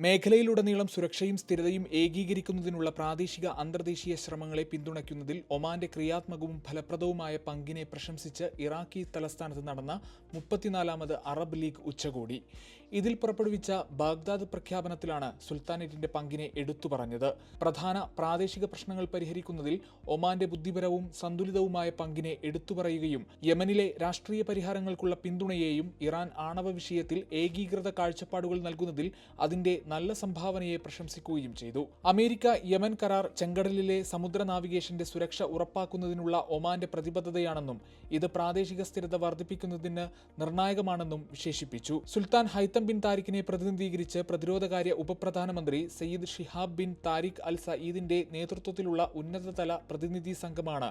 മേഖലയിലുടനീളം സുരക്ഷയും സ്ഥിരതയും ഏകീകരിക്കുന്നതിനുള്ള പ്രാദേശിക അന്തർദേശീയ ശ്രമങ്ങളെ പിന്തുണയ്ക്കുന്നതിൽ ഒമാന്റെ ക്രിയാത്മകവും ഫലപ്രദവുമായ പങ്കിനെ പ്രശംസിച്ച് ഇറാഖി തലസ്ഥാനത്ത് നടന്ന മുപ്പത്തിനാലാമത് അറബ് ലീഗ് ഉച്ചകോടി. ഇതിൽ പുറപ്പെടുവിച്ച ബാഗ്ദാദ് പ്രഖ്യാപനത്തിലാണ് സുൽത്താനേറ്റിന്റെ പങ്കിനെ എടുത്തു പറഞ്ഞത് പ്രധാന പ്രാദേശിക പ്രശ്നങ്ങൾ പരിഹരിക്കുന്നതിൽ ഒമാന്റെ ബുദ്ധിപരവും സന്തുലിതവുമായ പങ്കിനെ എടുത്തു പറയുകയും യമനിലെ രാഷ്ട്രീയ പരിഹാരങ്ങൾക്കുള്ള പിന്തുണയെയും ഇറാൻ ആണവ വിഷയത്തിൽ ഏകീകൃത കാഴ്ചപ്പാടുകൾ നൽകുന്നതിൽ അതിന്റെ നല്ല സംഭാവനയെ പ്രശംസിക്കുകയും ചെയ്തു. അമേരിക്ക യമൻ കരാർ ചെങ്കടലിലെ സമുദ്ര നാവിഗേഷന്റെ സുരക്ഷ ഉറപ്പാക്കുന്നതിനുള്ള ഒമാന്റെ പ്രതിബദ്ധതയാണെന്നും ഇത് പ്രാദേശിക സ്ഥിരത വർദ്ധിപ്പിക്കുന്നതിന് നിർണായകമാണെന്നും വിശേഷിപ്പിച്ചു. സുൽത്താൻ ഹൈത്തം ബിൻ താരിഖിനെ പ്രതിനിധീകരിച്ച് പ്രതിരോധകാര്യ ഉപപ്രധാനമന്ത്രി Sayyid Shihab bin Tariq al സയീദിന്റെ നേതൃത്വത്തിലുള്ള ഉന്നതതല പ്രതിനിധി സംഘമാണ്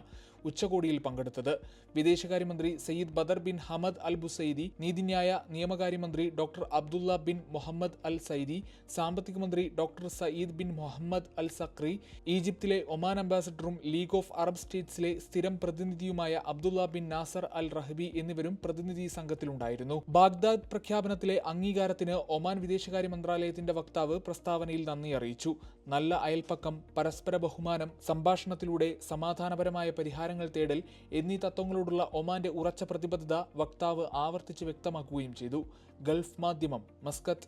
ഉച്ചകോടിയിൽ പങ്കെടുത്തത്. വിദേശകാര്യമന്ത്രി Sayyid Badr bin Hamad al Busaidi നീതിന്യായ നിയമകാര്യമന്ത്രി doctor Abdullah bin Muhammad al Saidi സാമ്പത്തിക മന്ത്രി doctor Sayyid bin Muhammad al Sakri ഈജിപ്തിലെ ഒമാൻ അംബാസഡറും ലീഗ് ഓഫ് അറബ് സ്റ്റേറ്റ്സിലെ സ്ഥിരം പ്രതിനിധിയുമായ Abdullah bin Nasser al Rahbi എന്നിവരും പ്രതിനിധി സംഘത്തിലുണ്ടായിരുന്നു. ബാഗ്ദാദ് പ്രഖ്യാപനത്തിലെ അംഗീകാരത്തിന് ഒമാൻ വിദേശകാര്യ മന്ത്രാലയത്തിന്റെ വക്താവ് പ്രസ്താവനയിൽ നന്ദി അറിയിച്ചു. നല്ല അയൽപ്പക്കം പരസ്പര ബഹുമാനം സംഭാഷണത്തിലൂടെ സമാധാനപരമായ പരിഹാരങ്ങൾ തേടൽ എന്നീ തത്വങ്ങളോടുള്ള ഒമാന്റെ ഉറച്ച പ്രതിബദ്ധത വക്താവ് ആവർത്തിച്ച് വ്യക്തമാക്കുകയും ചെയ്തു. ഗൾഫ് മാധ്യമം മസ്കത്ത്